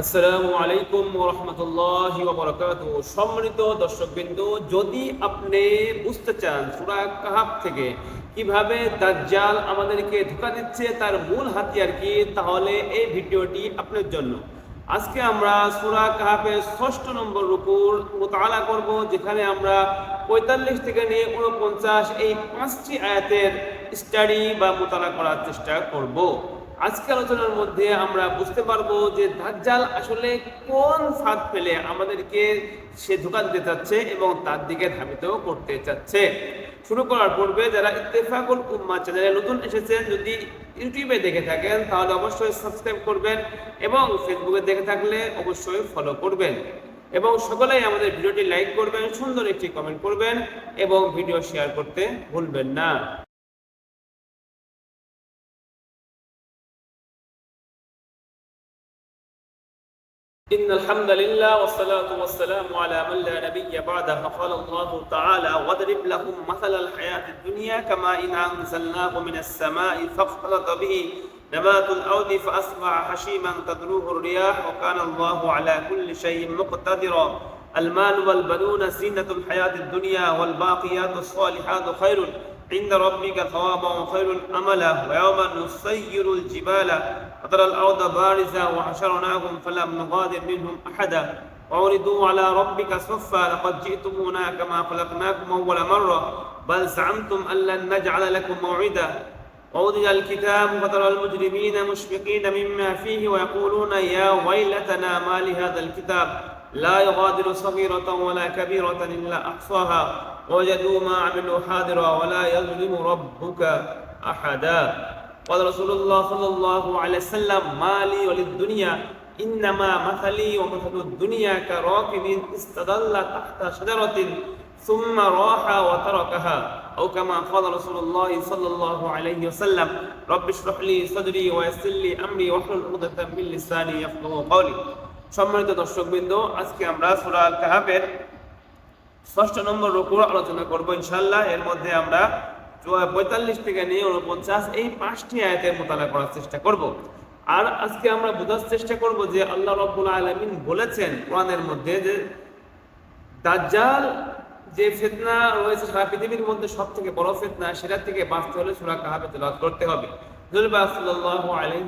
আসসালামু আলাইকুম রহমতুল্লাহ সম্মানিত দর্শকবৃন্দ, যদি আপনি বুঝতে চান সুরা কাহাব থেকে কীভাবে দাজ্জাল আমাদেরকে ধোকা দিচ্ছে তার মূল হাতিয়ার কি, তাহলে এই ভিডিওটি আপনার জন্য। আজকে আমরা সুরা কাহাবের ষষ্ঠ নম্বর উপর মোতালা করব, যেখানে আমরা পঁয়তাল্লিশ থেকে নিয়ে উনপঞ্চাশ এই পাঁচটি আয়াতের স্টাডি বা মোতালা করার চেষ্টা করব। আজকে আলোচনার মধ্যে আমরা বুঝতে পারব যে দাজ্জাল আসলে কোন ফাঁদ ফেলে আমাদেরকে সে ধোকা দিতে চাচ্ছে এবং তার দিকে ধাবিত করতে চাচ্ছে। শুরু করার পূর্বে যারা ইত্তেফাকুল উম্মা চ্যানেলে নতুন এসেছেন, যদি ইউটিউবে দেখে থাকেন, তাহলে অবশ্যই সাবস্ক্রাইব করবেন এবং ফেসবুকে দেখে থাকলে অবশ্যই ফলো করবেন। এবং সকলেই আমাদের ভিডিওটি লাইক করবেন, সুন্দর একটি কমেন্ট করবেন এবং ভিডিও শেয়ার করতে ভুলবেন না। إن الحمد لله والصلاة والسلام على من لا نبي بعده. فقال الله تعالى واضرب لهم مثل الحياة الدنيا كما إن أنزلناه من السماء فاختلط به نبات الأرض فأصبح حشيما تدروه الرياح وكان الله على كل شيء مقتدرا. المال والبنون زينة الحياة الدنيا والباقيات الصالحات خير. عند ربك ثوابا وخير أملا ويوم نسير الجبال وترى الأرض بارزة وحشرناهم فلم نغادر منهم أحدا. وعرضوا على ربك صفا لقد جئتمونا كما خلقناكم أول مرة بل زعمتم أن لن نجعل لكم موعدا. ووضع الكتاب فترى المجرمين مشفقين مما فيه ويقولون يا ويلتنا ما لهذا الكتاب؟ لا يغادر صغيرة ولا كبيرة إلا أحصاها. وجدوا ما عملوا حاضرا ولا يظلم ربك أحدا قال رسول الله صلى الله عليه وسلم ما لي وللدنيا إنما مثلي ومثل الدنيا كراكب استظل تحت شجرة ثم راح وتركها أو كما قال رسول الله صلى الله عليه وسلم رب اشرح لي صدري ويسر لي أمري واحلل عقدة من لساني يفقهوا قولي সম্মানিত দর্শকবৃন্দ আজকে আমরা সূরা আল কাহাফের ষষ্ঠ নম্বর রুকুর আলোচনা করব ইনশাল্লাহ এর মধ্যে আমরা পঁয়তাল্লিশ থেকে নিয়ে উনপঞ্চাশ এই পাঁচটি আয়াতের মোতালা করার চেষ্টা করব। আর আজকে আমরা বোঝার চেষ্টা করব যে আল্লাহ রব্বুল আলমিন বলেছেন কোরআনের মধ্যে যে দাজ্জাল যে ফেতনা রয়েছে সারা পৃথিবীর মধ্যে সব থেকে বড় ফেতনা সেটা থেকে বাঁচতে হলে সুরা কাহাবে তেলাওয়াত করতে হবে। জুলবাহ সাল্লাল্লাহু আলাইহি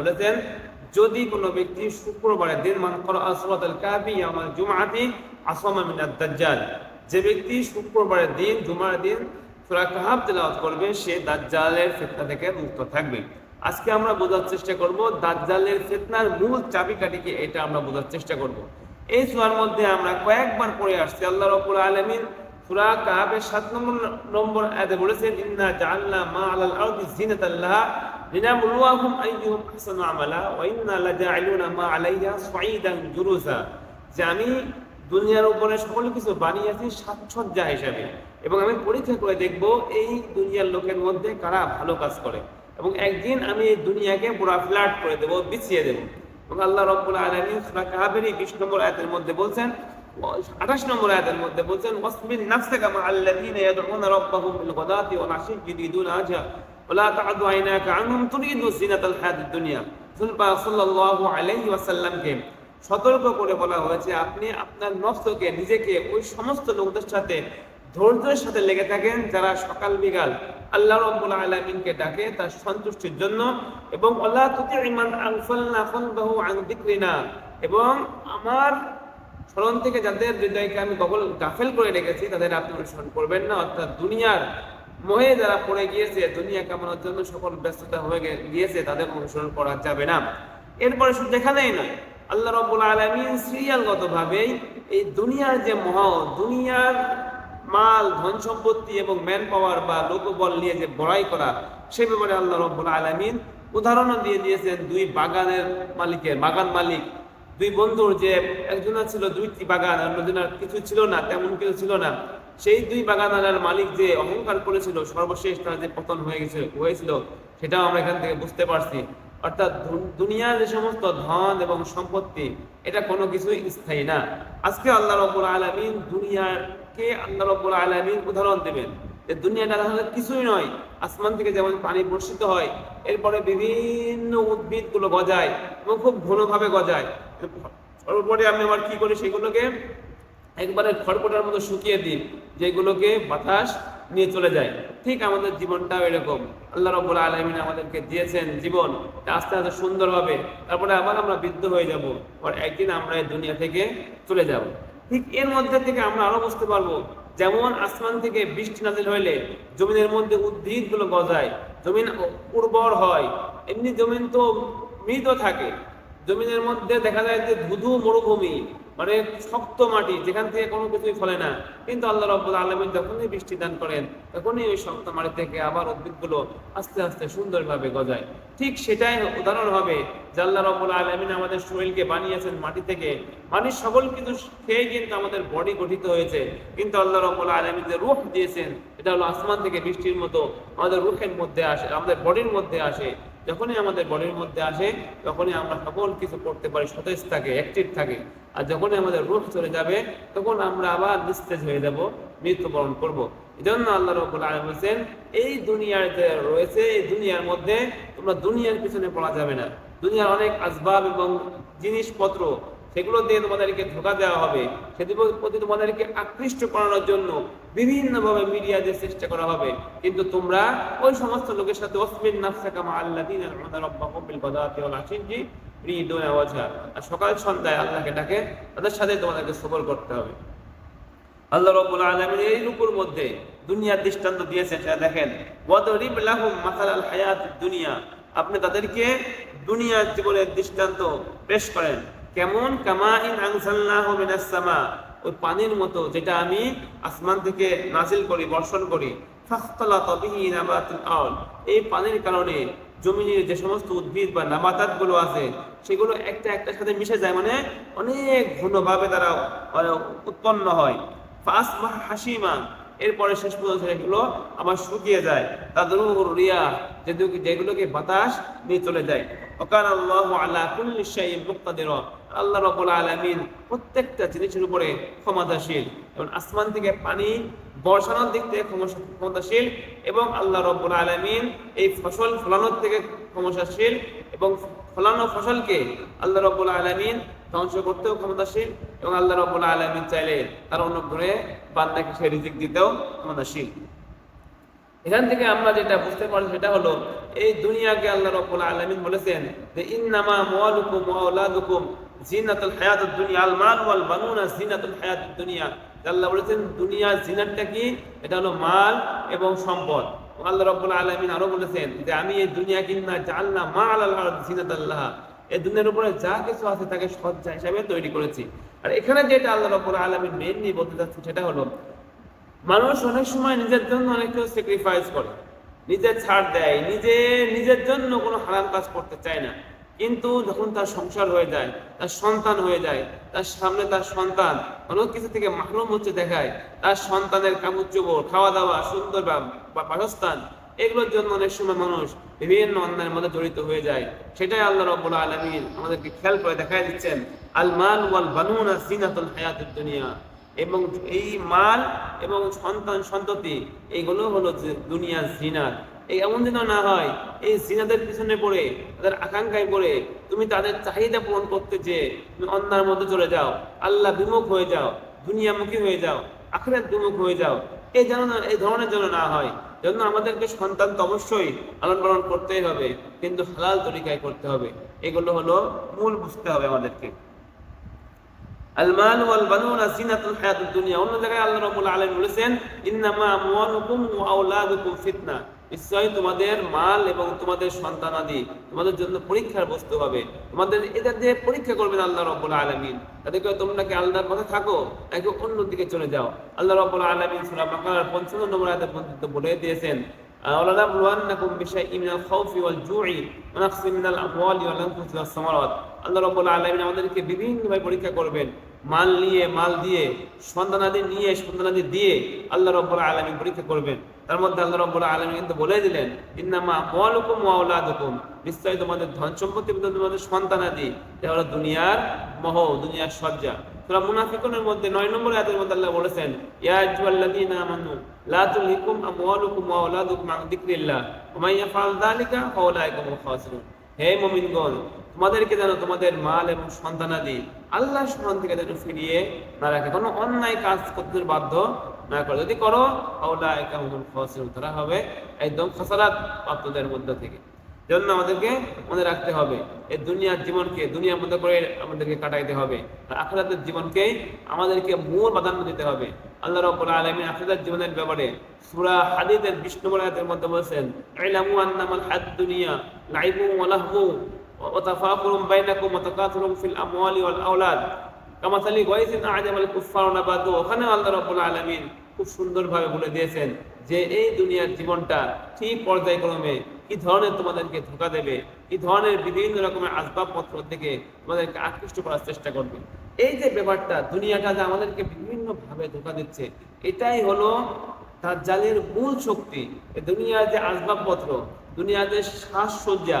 বলেছেন যদি কোনো ব্যক্তি শুক্রবারের দিন মান করা আসরাতুল কাবি আমার জুমআতি আসামা মিনাদ দাজ্জাল, যে ব্যক্তি শুক্রবারের দিন, জুমার দিন সূরা কাহাব তেলাওয়াত করবে, সে দাজ্জালের ফিতনা থেকে মুক্ত থাকবে। আজকে আমরা বোঝার চেষ্টা করব দাজ্জালের ফিতনার মূল চাবিকাঠি কি, এটা আমরা বোঝার চেষ্টা করব। এই সূরার মধ্যে আমরা কয়েকবার পড়ে আসছি, আল্লাহ রাব্বুল আলামিন সূরা কাহাবের 7 নম্বর নম্বর আয়াতে বলেছেন, ইন্না মা লিনাবলুয়াহুম আইয়ুহুম আহসানু আমালা ওয়া ইন্না লাজাইলুনা মা আলাইহা জুরুসা যে আমি দুনিয়ার উপরে সকল কিছু বানিয়েছি সাজসজ্জা হিসাবে। এবং আমি পরীক্ষা করে দেখব এই দুনিয়ার লোকের মধ্যে কারা ভালো কাজ করে। এবং একদিন আমি এই দুনিয়াকে পুরা ফ্ল্যাট করে দেব, বিছিয়ে দেব। এবং আল্লাহ রব্বুল আলামিন সূরা কাহাবের 20 নম্বর আয়াতের মধ্যে বলছেন 28 নম্বর আয়াতের মধ্যে বলছেন ওয়াসবির নাফসাকা মা আল্লাযীনা ইয়াদউনা রাব্বাহুম বিল গাদাতি ওয়াল আশি ইউরিদুনা আজা। তুরিদু জিনাতাল হায়াতিদ দুনিয়া। সুলবা সাল্লাল্লাহু আলাইহি ওয়াসাল্লামকে সতর্ক করে বলা হয়েছে, আপনি আপনার নফসকে, নিজেকে ওই সমস্ত লোকদের সাথে, ধৈর্যের সাথে লেগে থাকেন যারা সকাল বিকাল আল্লাহ রব্বুল আলামিনকে ডাকে তার সন্তুষ্টির জন্য এবং আল্লাহ তুতি ইমান আনফালনা কলবাহু আন যিকরিনা এবং আমার স্মরণ থেকে যাদের হৃদয়কে আমি গগল গাফেল করে রেখেছি, তাদের আপনি অনুসরণ করবেন না। অর্থাৎ দুনিয়ার মোহে যারা পড়ে গিয়েছে, দুনিয়া কামানোর জন্য সকল ব্যস্ততা হয়ে গিয়েছে, তাদের অনুসরণ করা যাবে না। এরপরে শুধু দেখালেই নয়। আল্লাহ রব্বুল আলমিন সিরিয়ালগত ভাবেই এই দুনিয়ার যে মহ দুনিয়ার মাল, ধন সম্পত্তি এবং ম্যান পাওয়ার বা লোকবল নিয়ে যে বড়াই করা, সে ব্যাপারে আল্লাহ রব্বুল আলমিন উদাহরণও দিয়ে দিয়েছেন দুই বাগানের মালিকের, বাগান মালিক। দুই বন্ধুর যে একজনের ছিল দুইটি বাগান, অন্যজনের কিছু ছিল না, তেমন কিছু ছিল না। সেই দুই বাগানের মালিক যে অহংকার করেছিল, সর্বশেষ তার যে পতন হয়ে গেছে, হয়েছিল, সেটাও আমরা এখান থেকে বুঝতে পারছি। অর্থাৎ দুনিয়ার যে সমস্ত ধন এবং সম্পত্তি, এটা কোনো কিছুই স্থায়ী না। আজকে আল্লাহ রব্বুল আলমিন দুনিয়াকে আল্লাহ রব্বুল আলমিন উদাহরণ দেবেন যে দুনিয়াটা আসলে কিছুই নয়। আসমান থেকে যেমন পানি বর্ষিত হয়, এরপরে বিভিন্ন উদ্ভিদগুলো গজায় এবং খুব ঘনভাবে গজায়। সর্বোপরি আমি আবার কি করি সেগুলোকে? একবারে খড়পটার মতো শুকিয়ে দিন, যেগুলোকে বাতাস নিয়ে চলে যায়। ঠিক আমাদের জীবনটাও এরকম। আল্লাহ রব্বুল আলমিন আমাদেরকে দিয়েছেন জীবন। আস্তে আস্তে সুন্দর হবে। তারপরে আবার আমরা বৃদ্ধ হয়ে যাব। আর একদিন আমরা এই দুনিয়া থেকে চলে যাব। ঠিক এর মধ্যে থেকে আমরা আরও বুঝতে পারব, যেমন আসমান থেকে বৃষ্টি নাজিল হইলে জমিনের মধ্যে উদ্ভিদগুলো গজায়, জমিন উর্বর হয়। এমনি জমিন তো মৃত থাকে। জমিনের মধ্যে দেখা যায় যে ধুধু মরুভূমি। মানে শক্ত মাটি, যেখান থেকে কোনো কিছুই ফলে না। কিন্তু আল্লাহ রব্বুল আলমিন যখনই বৃষ্টি দান করেন, তখনই ওই শক্ত মাটি থেকে আবার উদ্ভিদগুলো আস্তে আস্তে সুন্দরভাবে গজায়। ঠিক সেটাই উদাহরণ হবে যে আল্লাহ রব্বুল আলমিন আমাদের শরীরকে বানিয়েছেন মাটি থেকে। মাটির সকল কিছু খেয়ে কিন্তু আমাদের বডি গঠিত হয়েছে। কিন্তু আল্লাহ রব্বুল আলমিন যে রুখ দিয়েছেন, এটা হলো আসমান থেকে বৃষ্টির মতো, আমাদের রুখের মধ্যে আসে, আমাদের বডির মধ্যে আসে। যখনই আমাদের বডির মধ্যে আসে, তখনই আমরা সকল কিছু করতে পারি, সতেজ থাকে অ্যাক্টিভ থাকে। আর যখনই আমাদের রূপ চলে যাবে, তখন আমরা আবার নিস্তেজ হয়ে যাব, মৃত্যুবরণ করব। এই জন্য আল্লাহ রবুল আলম বলছেন, এই দুনিয়ার যে রয়েছে, এই দুনিয়ার মধ্যে তোমরা দুনিয়ার পিছনে পড়া যাবে না। দুনিয়ার অনেক আসবাব এবং জিনিসপত্র সেগুলো দিয়ে তোমাদেরকে ধোকা দেওয়া হবে। সেদিকে প্রতি তোমাদেরকে আকৃষ্ট করানোর জন্য বিভিন্নভাবে মিডিয়া দিয়ে চেষ্টা করা হবে। কিন্তু তোমরা ওই সমস্ত লোকের সাথে অসমিন নাফসা কামা আল্লাহ দিন আর সকাল সন্ধ্যায় আল্লাহকে ডাকে, তাদের সাথে তোমাদেরকে সবর করতে হবে। আল্লাহ রাব্বুল আলামিন এই রূপের মধ্যে দুনিয়ার দৃষ্টান্ত দিয়েছেন। সেটা দেখেন, ওয়াদরিব লাহুম মাসালাল হায়াত দুনিয়া। আপনি তাদেরকে দুনিয়ার জীবনের দৃষ্টান্ত পেশ করেন। কেমন কামা ইন আনসালনাহু মিনাস ওই পানির মতো যেটা আমি আসমান থেকে নাজিল করি, বর্ষণ করি এই পানির কারণে জমিনের যে সমস্ত উদ্ভিদ বা নাবাতাতগুলো আছে, সেগুলো একটা একটার সাথে মিশে যায় মানে অনেক ঘনভাবে তারা মানে উৎপন্ন হয়। ফাসবাহ হাসিমা এরপরে শেষ পর্যন্ত সেগুলো আবার শুকিয়ে যায়। তাদের রিয়া যেগুলো যেগুলোকে বাতাস নিয়ে চলে যায়। ওকান আল্লাহ আলা কুল্লি মুক্তাদির। আল্লাহ রাব্বুল আলামিন প্রত্যেকটা জিনিসের উপরে ক্ষমতাশীল এবং আসমান থেকে পানি বর্ষানোর দিক থেকে ক্ষমতাশীল এবং আল্লাহ রব্বুল আলামিন এই ফসল ফলানোর থেকে ক্ষমতাশীল এবং ফলানো ফসলকে আল্লাহ রব্বুল আলামিন ধ্বংস করতেও ক্ষমতাশীল এবং আল্লাহ রব্বুল আলামিন চাইলে তার অনুগ্রহে বান্দাকে সে রিজিক দিতেও ক্ষমতাশীল। এখান থেকে আমরা যেটা বুঝতে পারি সেটা হলো, এই দুনিয়াকে আল্লাহ রাব্বুল আলামিন বলেছেন যে, ইন্নামা মুআলুকুম ওয়া আওলাদুকুম। জিনাতুল হায়াতুদ দুনিয়া আল মাল ওয়াল বানুনা জিনাতুল হায়াতুদ দুনিয়া আল্লাহ বলেছেন দুনিয়ার জিনাতটা কি? এটা হলো মাল এবং সম্পদ। আল্লাহ রাব্বুল আলামিন আরও বলেছেন যে, আমি এই দুনিয়া কিন্না জাআলনা মা আলাল আরদ জিনাতাল্লাহ। এই দুনিয়ার উপরে যা কিছু আছে তাকে সজ্জা হিসাবে তৈরি করেছি। আর এখানে যেটা আল্লাহ রাব্বুল আলামিন মেইনলি বলতে চাচ্ছেন সেটা হলো, মানুষ অনেক সময় নিজের জন্য অনেক কিছু স্যাক্রিফাইস করে। নিজের ছাড় দেয়, নিজে, নিজের জন্য কোনো হারাম কাজ করতে চায় না। কিন্তু যখন তার সংসার হয়ে যায়, তার সন্তান হয়ে যায়, তার সামনে তার সন্তান, অনেক কিছু থেকে মাহরুম হচ্ছে দেখায়। তার সন্তানের কাপড় চোপড় খাওয়া দাওয়া সুন্দর বা- বাসস্থান, এগুলোর জন্য অনেক সময় মানুষ বিভিন্ন অন্যায়ের মধ্যে জড়িত হয়ে যায়। সেটাই আল্লাহ রব্বুল আলমিন আমাদেরকে খেয়াল করে দেখাই দিচ্ছেন। আল মাল ওয়াল বানুনা সিনাতুল হায়াতুদ দুনিয়া। এবং এই মাল এবং সন্তান সন্ততি এইগুলো হলো যে দুনিয়ার জিনাত এই এমন যেন না হয়, এই জিনাদের পিছনে পড়ে, তাদের আকাঙ্ক্ষায় পড়ে, তুমি তাদের চাহিদা পূরণ করতে যে তুমি অন্যার মধ্যে চলে যাও। আল্লাহ বিমুখ হয়ে যাও, দুনিয়ামুখী হয়ে যাও, আখেরাত বিমুখ হয়ে যাও। এই যেন এই ধরনের যেন না হয় জন্য আমাদেরকে সন্তান তো অবশ্যই লালন পালন করতেই হবে, কিন্তু হালাল তরিকায় করতে হবে। এগুলো হলো মূল বুঝতে হবে আমাদেরকে। ওয়াল বানুনা জিনাতুল হায়াতুদ দুনিয়া। অন্য জায়গায় আল্লাহ রাব্বুল আলামিন বলেছেন, ইন্নামা আমওয়ালুকুম ওয়া নিশ্চয়ই তোমাদের মাল এবং তোমাদের সন্তানাদি তোমাদের জন্য পরীক্ষার বস্তু হবে তোমাদের এটা দিয়ে পরীক্ষা করবেন আল্লাহ রাব্বুল আলামিন তাদেরকে তোমরা কি আল্লাহর পথে থাকো নাকি অন্য দিকে চলে যাও আল্লাহ রাব্বুল আলামিন সূরা বাকারার 55 নম্বর আয়াতে পর্যন্ত বলে দিয়েছেন ولنبلونكم بشيء من الخوف والجوع ونقص من الاموال والانفس والثمرات আল্লাহ রাব্বুল আলামিন আমাদেরকে বিভিন্নভাবে পরীক্ষা করবেন মাল নিয়ে, মাল দিয়ে, সন্তানাদি নিয়ে, সন্তানাদি দিয়ে আল্লাহ রাব্বুল আলামিন পরীক্ষা করবেন। তার মধ্যে আল্লাহ রাব্বুল আলামিন কিন্তু বলে দিলেন, ইন্নামা আমওয়ালুকুম ওয়া আওলাদুকুম। নিশ্চয়ই তোমাদের ধন সম্পত্তি তোমাদের সন্তানাদি এটা হলো দুনিয়ার মহ দুনিয়ার সজ্জা সূরা মুনাফিকুনের মধ্যে 9 নম্বর আয়াতের মধ্যে আল্লাহ বলেছেন, ইয়া আইয়ুহাল্লাযীনা আমানু, লা তুলহিকুম আমওয়ালুকুম ওয়া আওলাদুকুম আন যিকরিল্লাহ। ওয়া মান ইয়াফআল খাসিরুন। হে মুমিনগণ তোমাদেরকে যেন তোমাদের মাল এবং সন্তানাদি আল্লাহ সমান থেকে যেন ফিরিয়ে না রাখে। কোনো অন্যায় কাজ করতে বাধ্য না করে। যদি করো তারা হবে একদম খাসারাত প্রাপ্তদের মধ্যে থেকে। জন্য আমাদেরকে মনে রাখতে হবে, এই দুনিয়ার জীবনকে, দুনিয়ার মধ্যে করে আমাদেরকে কাটাইতে হবে। আর আখরাতের জীবনকে আমাদেরকে মূল প্রাধান্য দিতে হবে। আল্লাহ রাব্বুল আলামিন আখরাতের জীবনের ব্যাপারে সূরা হাদিদের 20 নম্বর আয়াতের মধ্যে বলেছেন, ইলামু আন্নামাল দুনিয়া লাইবু ওয়া ওয়া তাকাতুরুম ফিল আমওয়ালি ওয়াল আওলাদ কামাসালি গায়সিন আ'জামাল কুফফার নাবাদু ওখানে আল্লাহ রাব্বুল আলামিন খুব সুন্দরভাবে বলে দিয়েছেন যে এই দুনিয়ার জীবনটা ঠিক পর্যায়ক্রমে কি ধরনের তোমাদেরকে ধোকা দেবে? কি ধরনের বিভিন্ন রকমের আসবাবপত্র থেকে তোমাদেরকে আকৃষ্ট করার চেষ্টা করবে? এই যে ব্যাপারটা, দুনিয়াটা যে আমাদেরকে বিভিন্ন ভাবে ধোকা দিচ্ছে, এটাই হলো তার জালের মূল শক্তি। দুনিয়ার যে আসবাবপত্র, দুনিয়ার যে সাজসজ্জা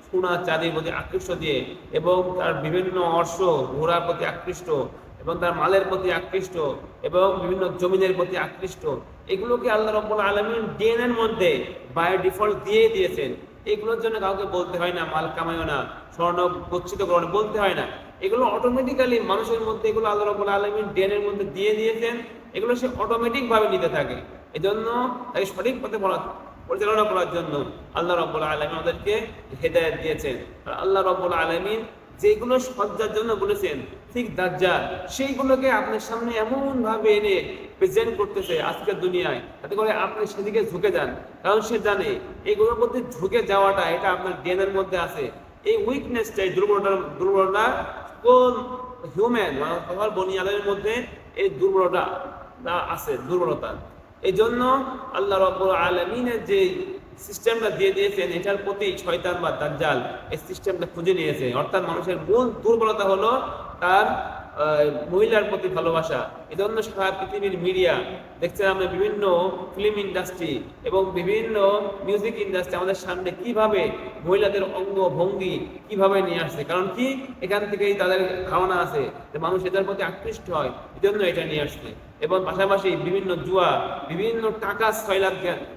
সোনা চাঁদির প্রতি আকৃষ্ট দিয়ে এবং তার বিভিন্ন অর্শ ঘোড়ার প্রতি আকৃষ্ট এবং তার মালের প্রতি আকৃষ্ট এবং বিভিন্ন জমিনের প্রতি আকৃষ্ট। এগুলোকে আল্লাহ রব্বুল আলমিন ডিএনএর মধ্যে বায়ো ডিফল্ট দিয়ে দিয়েছেন। এগুলোর জন্য কাউকে বলতে হয় না, মাল কামাইও না, স্বর্ণ গচ্ছিত করো বলতে হয় না। এগুলো অটোমেটিক্যালি মানুষের মধ্যে এগুলো আল্লাহ রব্বুল আলমিন ডিএনএর মধ্যে দিয়ে দিয়েছেন। এগুলো সে অটোমেটিকভাবে নিতে থাকে। এজন্য তাকে সঠিক পথে পরিচালনা করার জন্য আল্লাহ রব্বুল আলমিন আমাদেরকে হেদায়ত দিয়েছেন। আর আল্লাহ রব্বুল আলমিন যেগুলো সজ্জার জন্য বলেছেন, ঠিক দাজ্জাল, সেইগুলোকে আপনার সামনে এমন ভাবে এনে প্রেজেন্ট করতেছে আজকের দুনিয়ায় তাতে করে আপনি সেদিকে ঝুঁকে যান। কারণ সে জানে এইগুলোর মধ্যে ঝুঁকে যাওয়াটা, এটা আপনার জ্ঞানের মধ্যে আছে। এই উইকনেসটা এই দুর্বলতার, দুর্বলতা কোন হিউম্যান মানে বনিয়াদের মধ্যে এই দুর্বলতা আছে, দুর্বলতা। এই জন্য আল্লাহ রব্বুল আলমিনের যে সিস্টেমটা দিয়ে দিয়েছেন, এটার প্রতি শয়তান বা দাজ্জাল এই সিস্টেমটা খুঁজে নিয়েছে। অর্থাৎ মানুষের মূল দুর্বলতা হলো তার মহিলার প্রতি ভালোবাসা, এই জন্য সারা পৃথিবীর মিডিয়া দেখছেন আমরা বিভিন্ন ফিল্ম ইন্ডাস্ট্রি এবং বিভিন্ন মিউজিক ইন্ডাস্ট্রি আমাদের সামনে কীভাবে মহিলাদের অঙ্গ ভঙ্গি কীভাবে নিয়ে আসছে। কারণ কি? এখান থেকেই তাদের ধারণা আছে যে মানুষ এটার প্রতি আকৃষ্ট হয়, এই জন্য এটা নিয়ে আসছে। এবং পাশাপাশি বিভিন্ন জুয়া, বিভিন্ন টাকা ছয়লাভ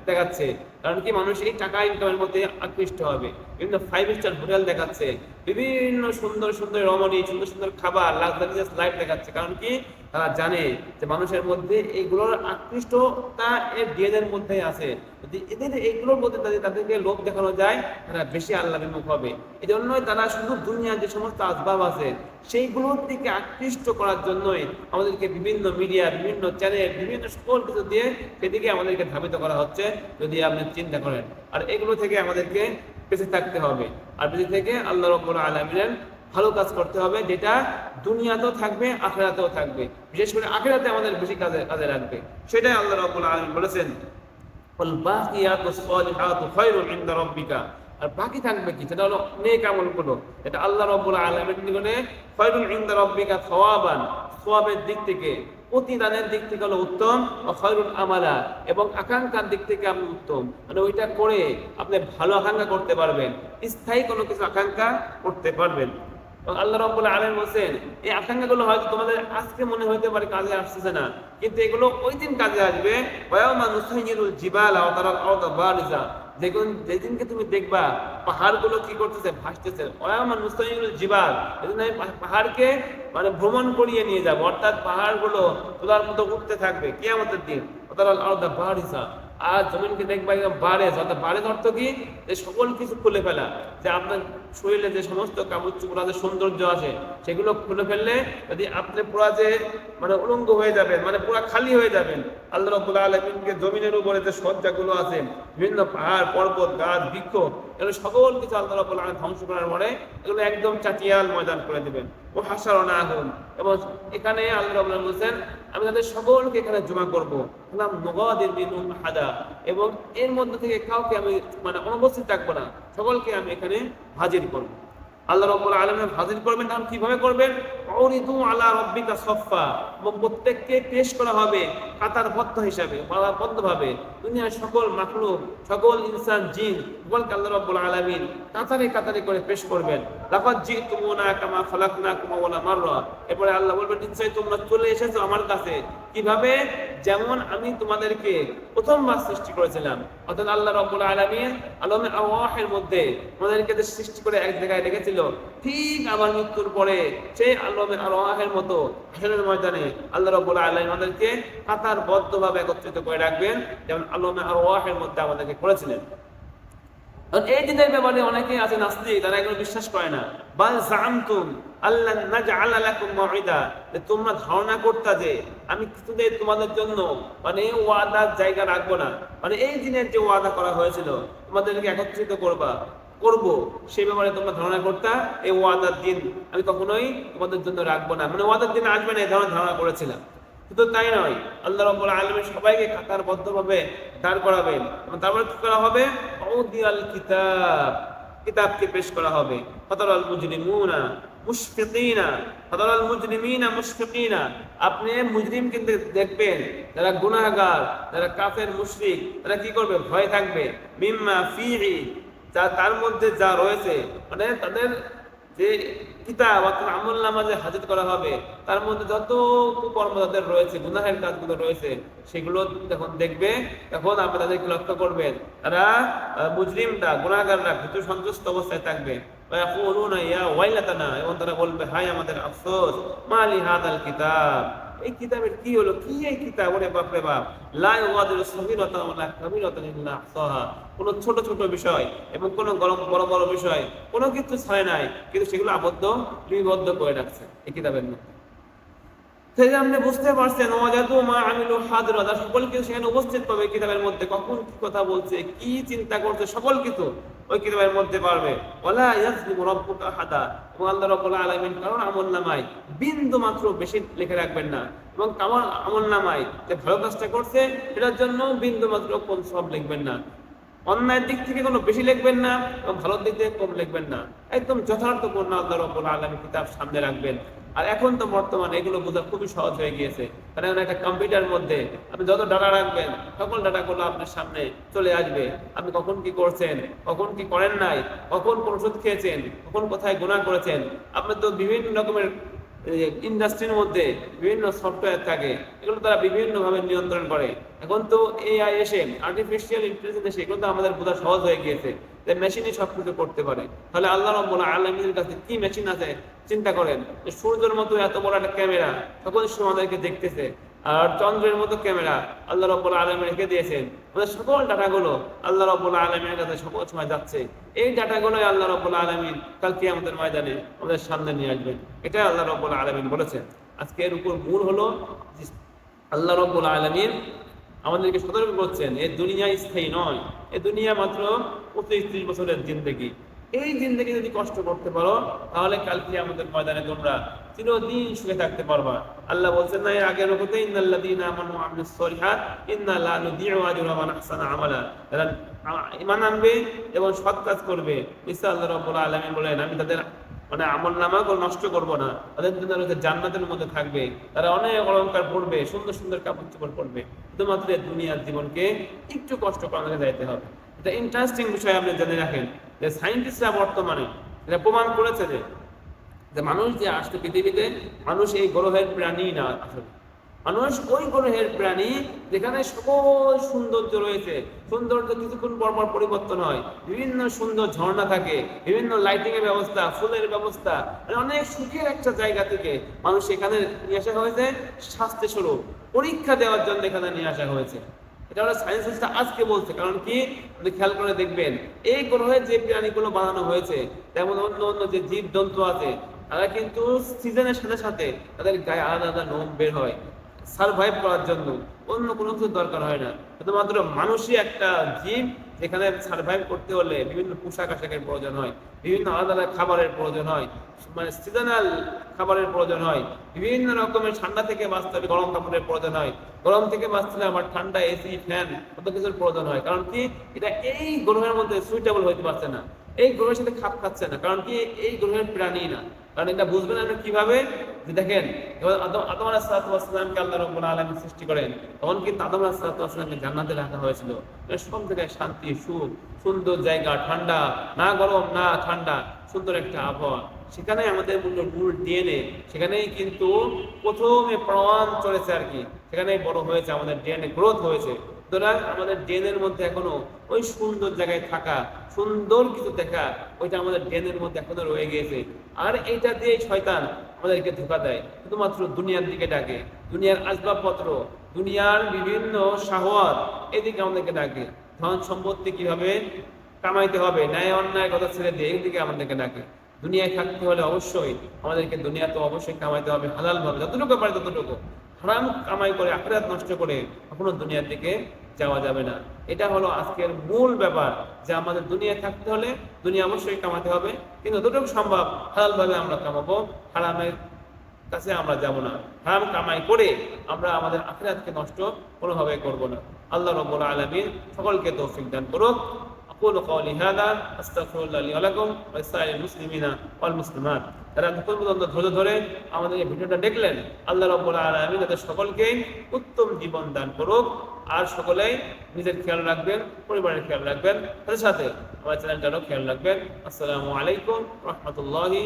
দেখাচ্ছে। কারণ কি মানুষ এই টাকা ইনকামের মধ্যে আকৃষ্ট হবে। বিভিন্ন ফাইভ স্টার হোটেল দেখাচ্ছে, বিভিন্ন সুন্দর সুন্দর রমণী, সুন্দর সুন্দর খাবার লাক্সারিয়াস লাইফ দেখাচ্ছে। কারণ কি তারা জানে যে মানুষের মধ্যে এইগুলোর আকৃষ্টতা এর ডিএনএর মধ্যে আছে। যদি এদের এইগুলোর মধ্যে তাদের তাদেরকে লোভ দেখানো যায়, তারা বেশি আল্লাহ বিমুখ হবে। এই জন্যই তারা শুধু দুনিয়ার যে সমস্ত আসবাব আছে, সেইগুলোর দিকে আকৃষ্ট করার জন্যই আমাদেরকে বিভিন্ন মিডিয়া, বিভিন্ন চ্যানেল, বিভিন্ন সকল কিছু দিয়ে সেদিকে আমাদেরকে ধাবিত করা হচ্ছে, যদি আপনি চিন্তা করেন। আর এগুলো থেকে আমাদেরকে বেঁচে থাকতে হবে। আর বেঁচে থেকে আল্লাহ রব্বুল আলমিনের ভালো কাজ করতে হবে, যেটা দুনিয়াতেও থাকবে, আখেরাতেও থাকবে। বিশেষ করে আখেরাতে আমাদের বেশি কাজে কাজে লাগবে। সেটাই আল্লাহ রব্বুল আলমিন বলেছেন আর বাকি থাকবে কি? সেটা হলো নেক আমলগুলো। এটা আল্লাহ রব্বুল আলমের নিকটে খয়রুল ইন্দা রব্বিকা সওয়াবান। সওয়াবের দিক থেকে প্রতিদানের দিক থেকে হলো উত্তম খয়রুল আমালা। এবং আকাঙ্ক্ষার দিক থেকে আপনি উত্তম। মানে ওইটা করে আপনি ভালো আকাঙ্ক্ষা করতে পারবেন, স্থায়ী কোনো কিছু আকাঙ্ক্ষা করতে পারবেন। আল্লাহ রব্বুল আলম বলছেন, এই আকাঙ্ক্ষাগুলো হয়তো তোমাদের আজকে মনে হইতে পারে কাজে আসতেছে না, কিন্তু এগুলো ওই দিন কাজে আসবে। জিবাল দেখুন যেদিনকে তুমি দেখবা, পাহাড়গুলো কি করতেছে? ভাসতেছে। ওয়ামান মুস্তাহিনুল জিবাল, এজন্য আমি পাহাড়কে মানে ভ্রমণ করিয়ে নিয়ে যাব। অর্থাৎ পাহাড়গুলো তোলার মতো উঠতে থাকবে কে আমাদের দিন ওতার আলাদা বাড়িসা আর জমিনকে দেখবা একদম বারেজ। অর্থাৎ বারেজ অর্থ কি? যে সকল কিছু খুলে ফেলা। যে আপনার শরীরে যে সমস্ত কাপড় চুপড়া যে সৌন্দর্য আছে সেগুলো খুলে ফেললে যদি আপনি পুরা যে মানে উলঙ্গ হয়ে যাবেন মানে পুরা খালি হয়ে যাবেন, আল্লাহ রব্বুল আলমিনকে জমিনের উপরে যে সজ্জাগুলো আছে, বিভিন্ন পাহাড়, পর্বত, গাছ, বৃক্ষ, এগুলো সকল কিছু আল্লাহ রব্বুল আলম ধ্বংস করার পরে এগুলো একদম চাটিয়াল ময়দান করে দেবেন। ও হাসার না আগুন এবং এখানে আল্লাহ রব্বুল বলছেন, আমি তাদের সকলকে এখানে জমা করব। হাদা এবং এর মধ্যে থেকে কাউকে আমি মানে অনুপস্থিত থাকব না। সকলকে আমি এখানে হাজির করব। আল্লাহ রব্বুল আলমের হাজির করবেন তখন কীভাবে করবেন? অরিদু আল্লাহ রব্বিকা সফা এবং প্রত্যেককে পেশ করা হবে হিসাবে বদ্ধ ভাবে। দুনিয়ার সকল মাখলুক, সকল ইনসান, জিন, সকলকে আল্লাহ রব্বুল আলমিন কাতারে কাতারে করে পেশ করবেন। লাফাত জি তুমুনা কামা ফালাকনা কুমা ওলা মাররা। এরপরে আল্লাহ বলবেন, নিশ্চয়ই তোমরা চলে এসেছ আমার কাছে। কীভাবে? যেমন আমি তোমাদেরকে প্রথমবার সৃষ্টি করেছিলাম। অর্থাৎ আল্লাহ রব্বুল আলমিন আলমের আওয়াহের মধ্যে আমাদেরকে যে সৃষ্টি করে এক জায়গায় রেখেছিল, ঠিক আমার মৃত্যুর পরে সেই আলমের আওয়াহের মতো হাসনের ময়দানে আল্লাহ রব্বুল আলম আমাদেরকে কাতার বদ্ধভাবে একত্রিত করে রাখবেন, যেমন আলমের আওয়াহের মধ্যে আমাদেরকে করেছিলেন। এই দিনের ব্যাপারে অনেকেই আছে নাস্তিক, তারা এগুলো বিশ্বাস করে না। বাল জামতুম আল্লাহ লাকুম তোমরা ধারণা করতা যে আমি তোমাদের জন্য মানে ওয়াদার জায়গা রাখব না। মানে এই দিনের যে ওয়াদা করা হয়েছিল, তোমাদেরকে একত্রিত করবা। করব, সেই ব্যাপারে তোমরা ধারণা করতা এই ওয়াদার দিন আমি কখনোই তোমাদের জন্য রাখব না। মানে ওয়াদার দিন আসবে না, এই ধরনের ধারণা করেছিলাম। শুধু তাই নয়, আল্লাহ রব্বুল আলমী সবাইকে কাতারবদ্ধভাবে দাঁড় করাবেন। তারপরে কি করা হবে? অদিয়াল কিতাব, কিতাবকে পেশ করা হবে। ফতরাল মুজরিমুনা, মুশফিকিনা, ফতরাল মুজরিমিনা, মুশফিকিনা। আপনি মুজরিম কিন্তু দেখবেন, যারা গুনাহগার, যারা কাফের, মুশরিক, তারা কি করবে? ভয় থাকবে। মিম্মা ফিহি যা তার মধ্যে যা রয়েছে মানে তাদের যে কিতাব অর্থাৎ আমল নামা যে হাজির করা হবে, তার মধ্যে যত কুকর্ম তাদের রয়েছে, গুনাহের কাজগুলো রয়েছে, সেগুলো যখন দেখবে, তখন আপনি তাদেরকে লক্ষ্য করবেন। তারা মুজরিমটা গুণাগাররা ভীতু সন্তুষ্ট অবস্থায় থাকবে। এবং তারা বলবে হাই আমাদের আফসোস, মালি হাদাল কিতাব। এই কিতাবের কি হলো? কি এই কিতাব? ওরে বাপ লা ইউগাদিরু সগীরাতান ওয়ালা কাবীরাতান ইল্লা ছোট ছোট বিষয় এবং কোন গরম, বড় বড় বিষয় কোনো কিছু ছায় নাই, কিন্তু সেগুলো আবদ্ধ, লিপিবদ্ধ করে রাখছে এই কিতাবের মধ্যে। সেই আপনি বুঝতে পারছেন, ওয়াজাদু মা সকল কিছু সেখানে উপস্থিত পাবে কিতাবের মধ্যে। কখন কি কথা বলছে, কি চিন্তা করছে, সকল কিছু ওই কিতাবের মধ্যে পারবে। ওয়ালা ইয়াজলিমু আহাদা। এবং আল্লাহ কারণ আমল নামায় বিন্দু মাত্র বেশি লিখে রাখবেন না। এবং কামাল আমল নামায় যে ভালো কাজটা করছে এটার জন্য বিন্দু মাত্র কোন সব লিখবেন না। অন্যায়ের দিক থেকে কোনো বেশি লিখবেন না, এবং ভালোর দিক থেকে কম লিখবেন না। একদম যথার্থ যথার্থপূর্ণ আল্লাহ রব্বুল আলামিন কিতাব সামনে রাখবেন। আর এখন তো বর্তমানে এগুলো বোঝা খুবই সহজ হয়ে গিয়েছে। কারণ একটা কম্পিউটার মধ্যে আপনি যত ডাটা রাখবেন, সকল ডাটাগুলো আপনার সামনে চলে আসবে। আপনি কখন কি করছেন, কখন কি করেন নাই, কখন কোন ওষুধ খেয়েছেন, কখন কোথায় গুণা করেছেন, আপনি তো বিভিন্ন রকমের ইন্ডাস্ট্রির মধ্যে বিভিন্ন সফটওয়্যার থাকে, এগুলো তারা বিভিন্নভাবে নিয়ন্ত্রণ করে। এখন তো এআই এসে আর্টিফিশিয়াল ইন্টেলিজেন্স এসে এগুলো তো আমাদের বোঝা সহজ হয়ে গিয়েছে যে মেশিনই সব কিছু করতে পারে। তাহলে আল্লাহ রব্বুল আলমীর কাছে কি মেশিন আছে? চিন্তা করেন সূর্যের মতো এত বড় একটা ক্যামেরা সকল সময় আমাদেরকে দেখতেছে। আর চন্দ্রের মতো ক্যামেরা আল্লাহ রব্বুল আলমী রেখে দিয়েছেন। আমাদের সকল ডাটাগুলো আল্লাহ রব্বুল আলমীর কাছে সকল সময় যাচ্ছে। এই ডাটাগুলোই আল্লাহ রব্বুল আলমিন কালকে আমাদের ময়দানে আমাদের সামনে নিয়ে আসবেন। এটাই আল্লাহ রব্বুল আলমিন বলেছেন। আজকে এর উপর মূল হলো আল্লাহ রব্বুল আলমিন আমাদেরকে সতর্ক করছেন, এ দুনিয়া স্থায়ী নয়। এ দুনিয়া মাত্র পঁচিশ ত্রিশ বছরের জিন্দগি। এই জিন্দগি যদি কষ্ট করতে পারো, তাহলে কালকে আমাদের ময়দানে তোমরা চিরদিন সুখে থাকতে পারবা। আল্লাহ বলছেন, না, এর আগের রকতে ইন্নাল্লাযীনা আমানু আমিলুস সলিহাত ইন্না লা মান আহসানা আমালা। যারা ঈমান আনবে এবং সৎ কাজ করবে। নিশ্চয় আল্লাহ রাব্বুল আলামিন বলেন, আমি তাদের মানে আমল নামাকে নষ্ট করব না। তাদের জন্য রয়েছে জান্নাতের মধ্যে থাকবে। তারা অনেক অলঙ্কার পড়বে সুন্দর সুন্দর কাপড় চোপড় পড়বে শুধুমাত্র দুনিয়ার জীবনকে একটু কষ্ট করানো যাইতে হবে। এটা ইন্টারেস্টিং বিষয় আপনি জেনে রাখেন যে সাইন্টিস্টরা বর্তমানে, এটা প্রমাণ করেছে যে যে মানুষ যে আসছে পৃথিবীতে, মানুষ এই গ্রহের প্রাণী না আসলে। মানুষ ওই গ্রহের প্রাণী যেখানে সকল সৌন্দর্য রয়েছে। সৌন্দর্য কিছুক্ষণ পর পর পরিবর্তন হয়। বিভিন্ন সুন্দর ঝর্ণা থাকে, বিভিন্ন লাইটিং এর ব্যবস্থা, ফুলের ব্যবস্থা মানে অনেক সুখের একটা জায়গা থেকে মানুষ এখানে নিয়ে আসা হয়েছে স্বাস্থ্য স্বরূপ। পরীক্ষা দেওয়ার জন্য এখানে নিয়ে আসা হয়েছে। এটা হলো সায়েন্সিস্টরা আজকে বলছে, কারণ কি? আপনি খেয়াল করে দেখবেন, এই গ্রহে যে প্রাণীগুলো বানানো হয়েছে তেমন অন্য অন্য যে জীব জন্তু আছে তারা কিন্তু সিজনের সাথে সাথে তাদের গায়ে আলাদা আলাদা নোম বের হয়। সার্ভাইভ করার জন্য অন্য কোনো কিছু দরকার হয় না। শুধুমাত্র মানুষই একটা জীব যেখানে সার্ভাইভ করতে হলে বিভিন্ন পোশাক আশাকের প্রয়োজন হয়, বিভিন্ন আলাদা আলাদা খাবারের প্রয়োজন হয় মানে সিজনাল খাবারের প্রয়োজন হয়, বিভিন্ন রকমের ঠান্ডা থেকে বাঁচতে হবে গরম কাপড়ের প্রয়োজন হয়। গরম থেকে বাঁচতে হলে আমার ঠান্ডা এসি ফ্যান কত কিছুর প্রয়োজন হয়। কারণ কি? এটা এই গ্রহের মধ্যে সুইটেবল হইতে পারছে না। এই গ্রহের সাথে খাপ খাচ্ছে না। কারণ কি? এই গ্রহের প্রাণী না। কারণ এটা বুঝবেন আপনি কীভাবে? যে দেখেন আদম আদম আল্লাহ রব্বুল সৃষ্টি করেন। তখন কিন্তু আদম আলাহিসামকে জান্নাতে রাখা হয়েছিল। সব জায়গায় শান্তি, সুখ, সুন্দর জায়গা, ঠান্ডা, না গরম, না ঠান্ডা, সুন্দর একটা আবহাওয়া। সেখানে আমাদের মূল্য মূল ডিএনএ সেখানেই কিন্তু প্রথমে প্রাণ চলেছে আর কি। সেখানেই বড় হয়েছে, আমাদের ডিএনএ গ্রোথ হয়েছে। আমাদের ডেনের মধ্যে এখনও ওই সুন্দর জায়গায় থাকা, সুন্দর কিছু দেখা, ওইটা আমাদের ডেনের মধ্যে এখনও রয়ে গিয়েছে। আর এইটা দিয়ে শয়তান আমাদেরকে ধোকা দেয়। শুধুমাত্র দুনিয়ার দিকে ডাকে, দুনিয়ার আসবাবপত্র, দুনিয়ার বিভিন্ন শাহওয়াত এদিকে আমাদেরকে ডাকে। ধন সম্পত্তি কীভাবে কামাইতে হবে, ন্যায় অন্যায় কথা ছেড়ে দিয়ে এদিকে আমাদেরকে ডাকে। দুনিয়ায় থাকতে হলে অবশ্যই আমাদেরকে দুনিয়া তো অবশ্যই কামাইতে হবে হালাল ভাবে যতটুকু পারে ততটুকু। হারাম কামাই করে, আখেরাত নষ্ট করে কখনো দুনিয়ার দিকে যাওয়া যাবে না। এটা হলো আজকের মূল ব্যাপার, যে আমাদের দুনিয়ায় থাকতে হলে দুনিয়া অবশ্যই কামাতে হবে, কিন্তু যতটুকু সম্ভব হালাল ভাবে আমরা কামাবো, হারামের কাছে আমরা যাব না। হারাম কামাই করে আমরা আমাদের আখেরাতকে নষ্ট কোনোভাবে করব না। আল্লাহ রব্বুল আলমিন সকলকে তৌফিক দান করুক। أقول قولي هذا أستغفر الله لي ولكم ولسائر المسلمين والمسلمات যারা এতক্ষণ পর্যন্ত ধৈর্য ধরে আমাদের এই ভিডিওটা দেখলেন আল্লাহ রব্বুল আলমী তাদের সকলকে উত্তম জীবন দান করুক আর সকলেই নিজের খেয়াল রাখবেন পরিবারের খেয়াল রাখবেন সাথে সাথে আমার চ্যানেলটারও খেয়াল রাখবেন আসসালামু আলাইকুম রহমতুল্লাহি